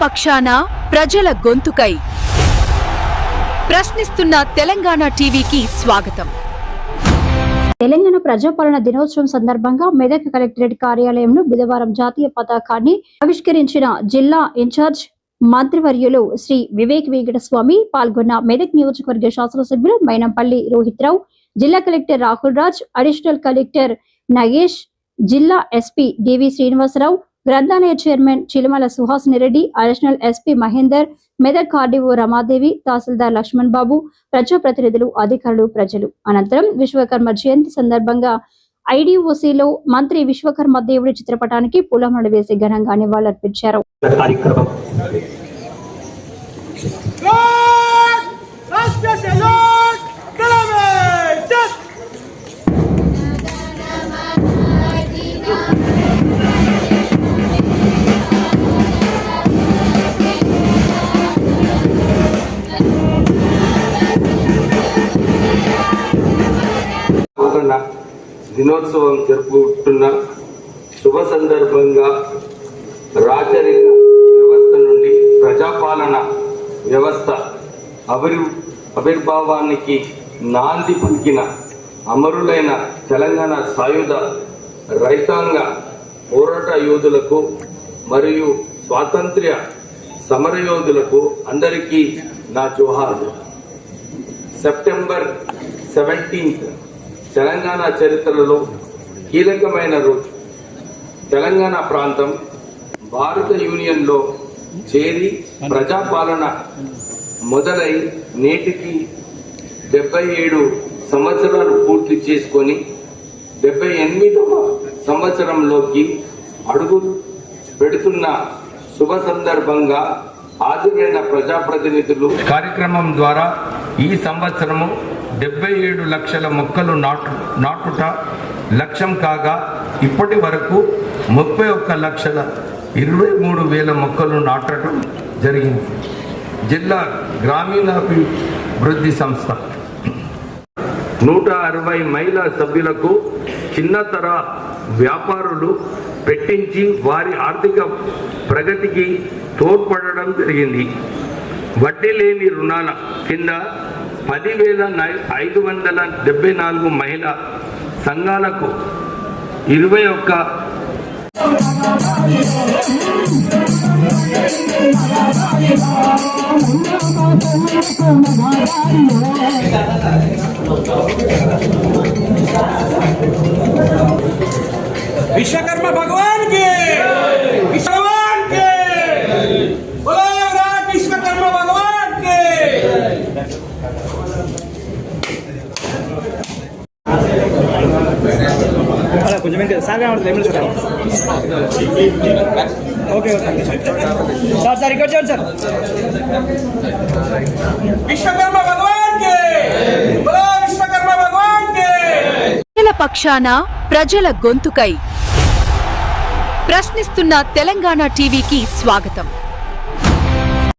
పక్షాన ప్రజల గొంతుకై ప్రశ్నిస్తున్న తెలంగాణ టీవీకి స్వాగతం. తెలంగాణ ప్రజాపాలన దినోత్సవం సందర్భంగా మెదక్ కలెక్టరేట్ కార్యాలయంలో బుధవారం జాతీయ పతాకాన్ని ఆవిష్కరించిన జిల్లా ఇన్ఛార్జ్ మంత్రివర్యులు శ్రీ వివేక్ వెంకటస్వామి పాల్గొన్న మెదక్ నియోజకవర్గ శాసనసభ్యులు మైనంపల్లి రోహిత్ రావు జిల్లా collector Rahul Raj additional collector Nagesh జిల్లా ఎస్పీ డివి శ్రీనివాసరావు గ్రంథాలయ chairman Chilumula Suhasini Reddy additional SP Mahender Medak కార్డివో Ramadevi tahsildar Laxman Babu ప్రజాప్రతినిధులు అధికారులు ప్రజలు. అనంతరం విశ్వకర్మ జయంతి సందర్భంగా ఐడిఓసిలో మంత్రి విశ్వకర్మ దేవుడి చిత్రపటానికి పూలమాల వేసి ఘనంగా నివాళులర్పించారు. దినోత్సవం జరుపుకుంటున్న శుభ సందర్భంగా రాచరిక వ్యవస్థ నుండి ప్రజాపాలన వ్యవస్థ అభివృ ఆవిర్భావానికి నాంది పలికిన అమరులైన తెలంగాణ సాయుధ రైతాంగ పోరాట యోధులకు మరియు స్వాతంత్ర్య సమరయోధులకు అందరికీ నా జోహార్లు. సెప్టెంబర్ సెవెంటీన్త్ తెలంగాణ చరిత్రలో కీలకమైన రోజు. తెలంగాణ ప్రాంతం భారత యూనియన్లో చేరి ప్రజాపాలన మొదలై నేటికి డెబ్బై ఏడు సంవత్సరాలు పూర్తి చేసుకొని డెబ్బై ఎనిమిదవ సంవత్సరంలోకి అడుగు పెడుతున్న శుభ సందర్భంగా హాజరైన ప్రజాప్రతినిధులు కార్యక్రమం ద్వారా ఈ సంవత్సరము డెబ్బై ఏడు లక్షల మొక్కలు నాటు నాటుట లక్ష్యం కాగా ఇప్పటి వరకు ముప్పై ఒక్క లక్షల ఇరవై మూడు వేల మొక్కలు నాటడం జరిగింది. జిల్లా గ్రామీణాభివృద్ధి సంస్థ. నూట అరవై మహిళా సభ్యులకు చిన్నతర వ్యాపారులు పెట్టించి వారి ఆర్థిక ప్రగతికి తోడ్పడడం జరిగింది. వడ్డీ లేని రుణాల కింద పదివేల ఐదు వందల డెబ్బై నాలుగు మహిళా సంఘాలకు ఇరవై ఒక్క విశ్వకర్మ సార్ ఏమి సార్ ఓకే సార్ సార్ ఇక్కడ సార్. విశ్వకర్మ ప్రజల పక్షాన ప్రజల గొంతుకై ప్రశ్నిస్తున్న తెలంగాణ టీవీకి స్వాగతం.